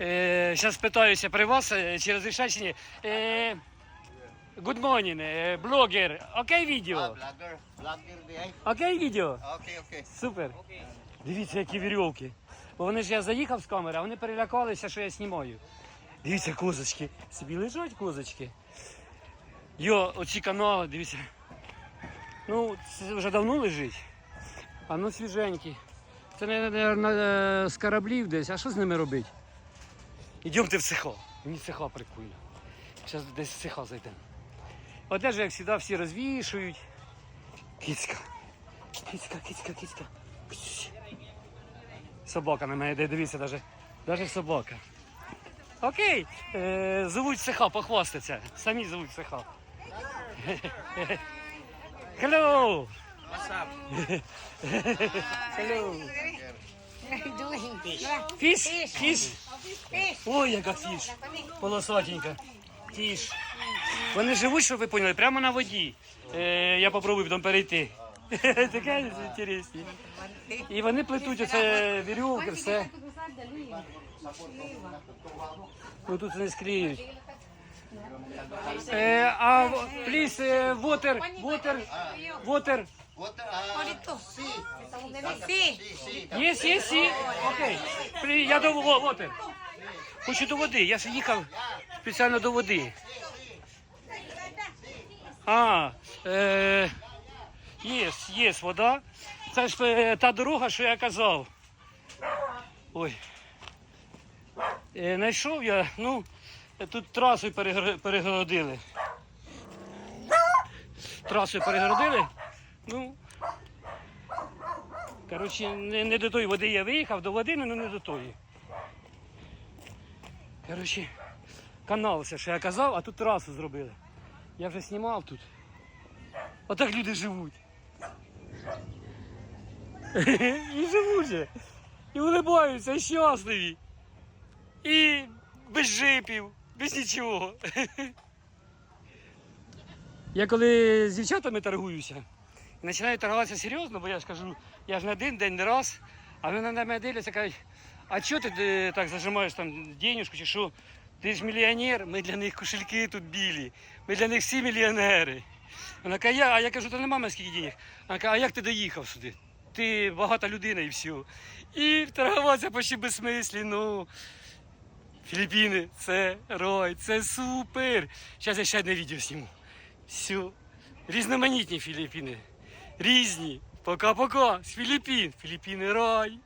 Е, Зараз питаюся при вас, е, чи розрішаєте. Е, Good morning, е, блогер. Окей відео? Окей відео? Супер. Дивіться, які вірьовки. Бо вони ж я заїхав з камери, а вони перелякалися, що я знімаю. Дивіться, козочки. Собі лежать козочки. Йо, оці канали, дивіться. Ну, це вже давно лежить. А ну свіженькі. Це, мабуть, з кораблів десь. А що з ними робити? Йдемте в цеха. Мені цеха прикольно. Зараз десь в цеха зайдемо. Одежу, як завжди, всі розвішують. Кицька, кицька, кицька. Ксь. Собака на мене йде, дивіться, даже, даже собака. Окей, е, зовуть цеха, похвастаться. Самі зовуть цеха. Hello! What's up? Hello! Фіш? Фіш? Ой, яка фіш. Полосатенька. Фіш. Вони живуть, щоб ви поняли, прямо на воді. Е, я попробую там перейти. Таке інтересні. І вони плетуть оце вірьовки, все. Ну тут не склеють. Е, а пліс, water, water, water. Ah, Sí. Si. Є, є. Окей. При- Я до во-. Хочу до води. Я їхав спеціально до води. А, е, є, вода. Це ж е, та дорога, що я казав. Ой. Е, Знайшов я, ну, тут перегор- перегородили. Трасою перегородили. Ну, Коротше, не, не до тої води я виїхав, до води, але не до тої. Коротше, канал все, що я казав, а тут трасу зробили. Я вже знімав тут. Отак люди живуть. І живуть же. І улибаються, і щасливі. І без жипів, без нічого. Я коли з дівчатами торгуюся, починаю торгуватися серйозно, бо я ж кажу, я ж не один день не раз, а вони на мене дивляться, кажуть, а чого ти е, так зажимаєш там денежку чи що? Ти ж мільйонер, ми для них кошельки тут білі, ми для них всі мільйонери. Вона каже, я, а я кажу, та нема скільки денег. Вона каже, а як ти доїхав сюди? Ти багата людина і все. І торгуватися почти безсмислі, Філіппіни, це рой, це супер. Зараз я ще одне відео зніму. Все. Різноманітні Філіппіни. Різні. Пока-пока. З Філіппін. Філіппіни рай.